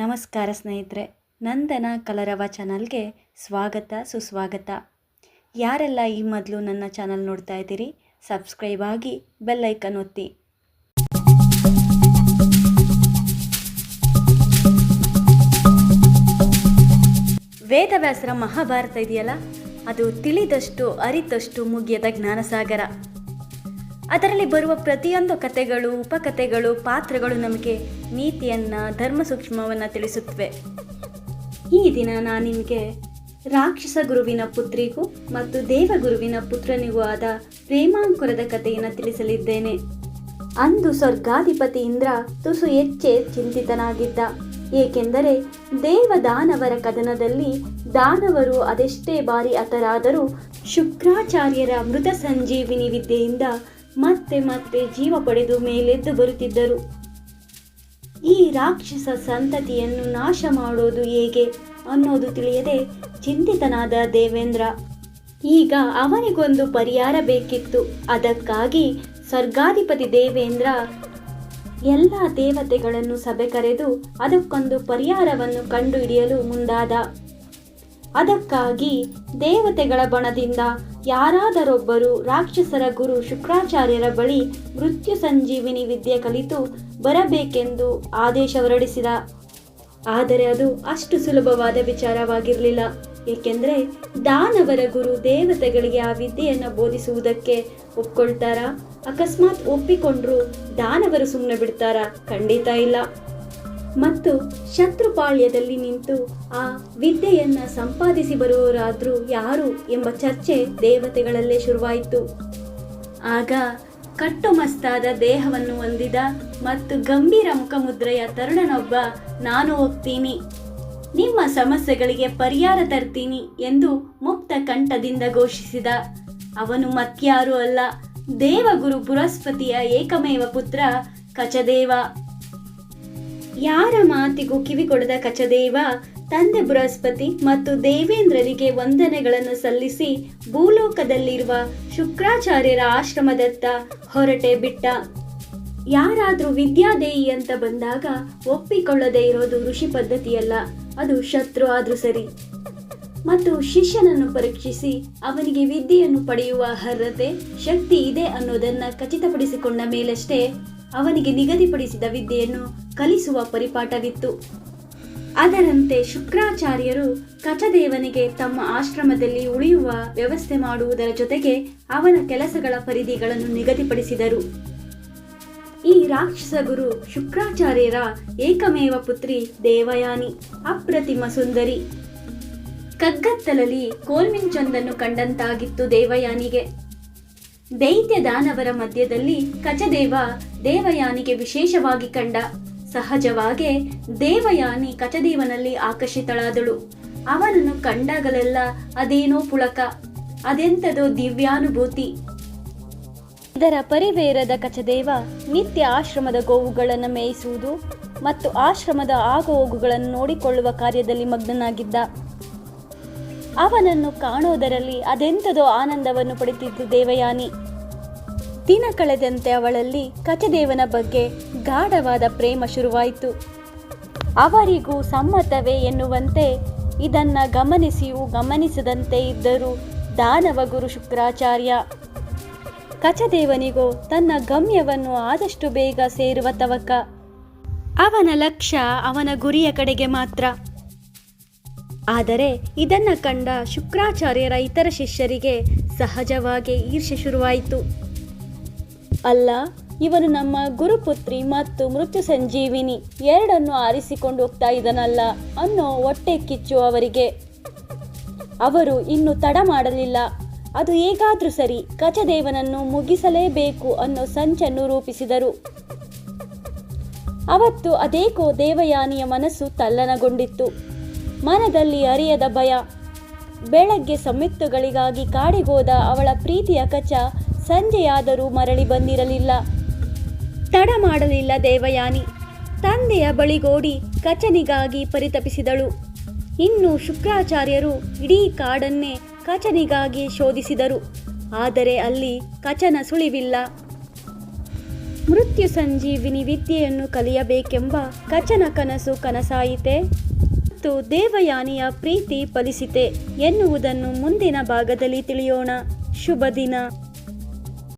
ನಮಸ್ಕಾರ ಸ್ನೇಹಿತರೆ, ನಂದನ ಕಲರವ ಚಾನಲ್ಗೆ ಸ್ವಾಗತ, ಸುಸ್ವಾಗತ. ಯಾರೆಲ್ಲ ಈ ಮೊದಲು ನನ್ನ ಚಾನಲ್ ನೋಡ್ತಾ ಇದ್ದೀರಿ, ಸಬ್ಸ್ಕ್ರೈಬ್ ಆಗಿ ಬೆಲ್ಲೈಕನ್ ಒತ್ತಿ. ವೇದವ್ಯಾಸರ ಮಹಾಭಾರತ ಇದೆಯಲ್ಲ? ಅದು ತಿಳಿದಷ್ಟು, ಅರಿತಷ್ಟು ಮುಗಿಯದ ಜ್ಞಾನಸಾಗರ. ಅದರಲ್ಲಿ ಬರುವ ಪ್ರತಿಯೊಂದು ಕಥೆಗಳು, ಉಪಕಥೆಗಳು, ಪಾತ್ರಗಳು ನಮಗೆ ನೀತಿಯನ್ನ, ಧರ್ಮ ಸೂಕ್ಷ್ಮವನ್ನ ತಿಳಿಸುತ್ತವೆ. ಈ ದಿನ ನಾನು ನಿಮಗೆ ರಾಕ್ಷಸ ಗುರುವಿನ ಪುತ್ರಿಗೂ ಮತ್ತು ದೇವಗುರುವಿನ ಪುತ್ರನಿಗೂ ಆದ ಪ್ರೇಮಾಂಕುರದ ಕಥೆಯನ್ನು ತಿಳಿಸಲಿದ್ದೇನೆ. ಅಂದು ಸ್ವರ್ಗಾಧಿಪತಿ ಇಂದ್ರ ತುಸು ಹೆಚ್ಚೆ ಚಿಂತಿತನಾಗಿದ್ದ. ಏಕೆಂದರೆ ದೇವದಾನವರ ಕದನದಲ್ಲಿ ದಾನವರು ಅದೆಷ್ಟೇ ಬಾರಿ ಅತರಾದರೂ ಶುಕ್ರಾಚಾರ್ಯರ ಮೃತ ಸಂಜೀವಿನಿ ವಿದ್ಯೆಯಿಂದ ಮತ್ತೆ ಮತ್ತೆ ಜೀವ ಪಡೆದು ಮೇಲೆದ್ದು ಬರುತ್ತಿದ್ದರು. ಈ ರಾಕ್ಷಸ ಸಂತತಿಯನ್ನು ನಾಶ ಮಾಡೋದು ಹೇಗೆ ಅನ್ನೋದು ತಿಳಿಯದೆ ಚಿಂತಿತನಾದ ದೇವೇಂದ್ರ, ಈಗ ಅವನಿಗೊಂದು ಪರಿಹಾರ ಬೇಕಿತ್ತು. ಅದಕ್ಕಾಗಿ ಸ್ವರ್ಗಾಧಿಪತಿ ದೇವೇಂದ್ರ ಎಲ್ಲ ದೇವತೆಗಳನ್ನು ಸಭೆ ಕರೆದು ಅದಕ್ಕೊಂದು ಪರಿಹಾರವನ್ನು ಕಂಡುಹಿಡಿಯಲು ಮುಂದಾದ. ಅದಕ್ಕಾಗಿ ದೇವತೆಗಳ ಬಣದಿಂದ ಯಾರಾದರೊಬ್ಬರು ರಾಕ್ಷಸರ ಗುರು ಶುಕ್ರಾಚಾರ್ಯರ ಬಳಿ ಮೃತ್ಯು ಸಂಜೀವಿನಿ ವಿದ್ಯೆ ಕಲಿತು ಬರಬೇಕೆಂದು ಆದೇಶ ಹೊರಡಿಸಿದ. ಆದರೆ ಅದು ಅಷ್ಟು ಸುಲಭವಾದ ವಿಚಾರವಾಗಿರಲಿಲ್ಲ. ಏಕೆಂದರೆ ದಾನವರ ಗುರು ದೇವತೆಗಳಿಗೆ ಆ ವಿದ್ಯೆಯನ್ನು ಬೋಧಿಸುವುದಕ್ಕೆ ಒಪ್ಕೊಳ್ತಾರಾ? ಅಕಸ್ಮಾತ್ ಒಪ್ಪಿಕೊಂಡ್ರು ದಾನವರು ಸುಮ್ಮನೆ ಬಿಡ್ತಾರಾ? ಖಂಡಿತ ಇಲ್ಲ. ಮತ್ತು ಶತ್ರುಪಾಳ್ಯದಲ್ಲಿ ನಿಂತು ಆ ವಿದ್ಯೆಯನ್ನ ಸಂಪಾದಿಸಿ ಬರುವವರಾದ್ರೂ ಯಾರು ಎಂಬ ಚರ್ಚೆ ದೇವತೆಗಳಲ್ಲೇ ಶುರುವಾಯಿತು. ಆಗ ಕಟ್ಟುಮಸ್ತಾದ ದೇಹವನ್ನು ಹೊಂದಿದ ಮತ್ತು ಗಂಭೀರ ಮುಖಮುದ್ರೆಯ ತರುಣನೊಬ್ಬ, ನಾನು ಹೋಗ್ತೀನಿ. ನಿಮ್ಮ ಸಮಸ್ಯೆಗಳಿಗೆ ಪರಿಹಾರ ತರ್ತೀನಿ ಎಂದು ಮುಕ್ತ ಕಂಠದಿಂದ ಘೋಷಿಸಿದ. ಅವನು ಮತ್ಯಾರೂ ಅಲ್ಲ, ದೇವಗುರು ಬೃಹಸ್ಪತಿಯ ಏಕಮೇವ ಪುತ್ರ ಕಚದೇವ. ಯಾರ ಮಾತಿಗೂ ಕಿವಿಗೊಡದ ಕಚದೇವ, ತಂದೆ ಬೃಹಸ್ಪತಿ ಮತ್ತು ದೇವೇಂದ್ರರಿಗೆ ವಂದನೆಗಳನ್ನು ಸಲ್ಲಿಸಿ ಭೂಲೋಕದಲ್ಲಿರುವ ಶುಕ್ರಾಚಾರ್ಯರ ಆಶ್ರಮದತ್ತ ಹೊರಟೆ ಬಿಟ್ಟ. ಯಾರಾದ್ರೂ ವಿದ್ಯಾದೇಯಿ ಅಂತ ಬಂದಾಗ ಒಪ್ಪಿಕೊಳ್ಳದೆ ಇರೋದು ಋಷಿ ಪದ್ಧತಿಯಲ್ಲ, ಅದು ಶತ್ರು ಆದ್ರೂ ಸರಿ. ಮತ್ತು ಶಿಷ್ಯನನ್ನು ಪರೀಕ್ಷಿಸಿ ಅವನಿಗೆ ವಿದ್ಯೆಯನ್ನು ಪಡೆಯುವ ಅರ್ಹತೆ, ಶಕ್ತಿ ಇದೆ ಅನ್ನೋದನ್ನ ಖಚಿತಪಡಿಸಿಕೊಂಡ ಮೇಲಷ್ಟೇ ಅವನಿಗೆ ನಿಗದಿಪಡಿಸಿದ ವಿದ್ಯೆಯನ್ನು ಕಲಿಸುವ ಪರಿಪಾಠವಿತ್ತು. ಅದರಂತೆ ಶುಕ್ರಾಚಾರ್ಯರು ಕಚದೇವನಿಗೆ ತಮ್ಮ ಆಶ್ರಮದಲ್ಲಿ ಉಳಿಯುವ ವ್ಯವಸ್ಥೆ ಮಾಡುವುದರ ಜೊತೆಗೆ ಅವನ ಕೆಲಸಗಳ ಪರಿಧಿಗಳನ್ನು ನಿಗದಿಪಡಿಸಿದರು. ಈ ರಾಕ್ಷಸ ಗುರು ಶುಕ್ರಾಚಾರ್ಯರ ಏಕಮೇವ ಪುತ್ರಿ ದೇವಯಾನಿ, ಅಪ್ರತಿಮ ಸುಂದರಿ. ಕಗ್ಗತ್ತಲಲ್ಲಿ ಕೋಲ್ಮಿಂಚೊಂದನ್ನು ಕಂಡಂತಾಗಿತ್ತು ದೇವಯಾನಿಗೆ. ದೈತ್ಯ ದಾನವರ ಮಧ್ಯದಲ್ಲಿ ಕಚದೇವ ದೇವಯಾನಿಗೆ ವಿಶೇಷವಾಗಿ ಕಂಡ. ಸಹಜವಾಗೆ ದೇವಯಾನಿ ಕಚದೇವನಲ್ಲಿ ಆಕರ್ಷಿತಳಾದಳು. ಅವನನ್ನು ಕಂಡಾಗಲೆಲ್ಲ ಅದೇನೋ ಪುಳಕ, ಅದೆಂತದೋ ದಿವ್ಯಾನುಭೂತಿ. ಇದರ ಪರಿವೇರದ ಕಚದೇವ ನಿತ್ಯ ಆಶ್ರಮದ ಗೋವುಗಳನ್ನು ಮೇಯಿಸುವುದು ಮತ್ತು ಆಶ್ರಮದ ಆಗುಹೋಗುಗಳನ್ನು ನೋಡಿಕೊಳ್ಳುವ ಕಾರ್ಯದಲ್ಲಿ ಮಗ್ನನಾಗಿದ್ದ. ಅವನನ್ನು ಕಾಣುವುದರಲ್ಲಿ ಅದೆಂಥದೋ ಆನಂದವನ್ನು ಪಡೆದಿದ್ದು ದೇವಯಾನಿ. ದಿನ ಕಳೆದಂತೆ ಅವಳಲ್ಲಿ ಕಚದೇವನ ಬಗ್ಗೆ ಗಾಢವಾದ ಪ್ರೇಮ ಶುರುವಾಯಿತು. ಅವರಿಗೂ ಸಮ್ಮತವೇ ಎನ್ನುವಂತೆ ಇದನ್ನ ಗಮನಿಸಿಯೂ ಗಮನಿಸದಂತೆ ಇದ್ದರು ದಾನವ ಗುರು ಶುಕ್ರಾಚಾರ್ಯ. ಕಚದೇವನಿಗೂ ತನ್ನ ಗಮ್ಯವನ್ನು ಆದಷ್ಟು ಬೇಗ ಸೇರುವ ತವಕ. ಅವನ ಲಕ್ಷ್ಯ ಅವನ ಗುರಿಯ ಕಡೆಗೆ ಮಾತ್ರ. ಆದರೆ ಇದನ್ನು ಕಂಡ ಶುಕ್ರಾಚಾರ್ಯರ ಇತರ ಶಿಷ್ಯರಿಗೆ ಸಹಜವಾಗಿ ಈರ್ಷೆ ಶುರುವಾಯಿತು. ಅಲ್ಲ, ಇವನು ನಮ್ಮ ಗುರುಪುತ್ರಿ ಮತ್ತು ಮೃತ್ಯು ಸಂಜೀವಿನಿ ಎರಡನ್ನು ಆರಿಸಿಕೊಂಡು ಹೋಗ್ತಾ ಇದನಲ್ಲ ಅನ್ನೋ ಹೊಟ್ಟೆ ಕಿಚ್ಚು ಅವರಿಗೆ. ಅವರು ಇನ್ನು ತಡ ಮಾಡಲಿಲ್ಲ. ಅದು ಹೇಗಾದ್ರೂ ಸರಿ ಕಚದೇವನನ್ನು ಮುಗಿಸಲೇಬೇಕು ಅನ್ನೋ ಸಂಚನ್ನು ರೂಪಿಸಿದರು. ಅವತ್ತು ಅದೇಕೋ ದೇವಯಾನಿಯ ಮನಸ್ಸು ತಲ್ಲನಗೊಂಡಿತ್ತು. ಮನದಲ್ಲಿ ಅರಿಯದ ಭಯ. ಬೆಳಗ್ಗೆ ಸಂಯುಕ್ತಗಳಿಗಾಗಿ ಕಾಡಿಗೋದ ಅವಳ ಪ್ರೀತಿಯ ಕಚ ಸಂಜೆಯಾದರೂ ಮರಳಿ ಬಂದಿರಲಿಲ್ಲ. ತಡ ಮಾಡಲಿಲ್ಲ ದೇವಯಾನಿ. ತಂದೆಯ ಬಳಿಗೋಡಿ ಕಚನಿಗಾಗಿ ಪರಿತಪಿಸಿದಳು. ಇನ್ನು ಶುಕ್ರಾಚಾರ್ಯರು ಇಡೀ ಕಾಡನ್ನೇ ಕಚನಿಗಾಗಿ ಶೋಧಿಸಿದರು. ಆದರೆ ಅಲ್ಲಿ ಕಚನ ಸುಳಿವಿಲ್ಲ. ಮೃತ್ಯು ಸಂಜೀವಿನಿ ವಿದ್ಯೆಯನ್ನು ಕಲಿಯಬೇಕೆಂಬ ಕಚನ ಕನಸು ಕನಸಾಯಿತೆ? ಮತ್ತು ದೇವಯಾನಿಯ ಪ್ರೀತಿ ಫಲಿಸಿತೆ ಎನ್ನುವುದನ್ನು ಮುಂದಿನ ಭಾಗದಲ್ಲಿ ತಿಳಿಯೋಣ. ಶುಭ ದಿನ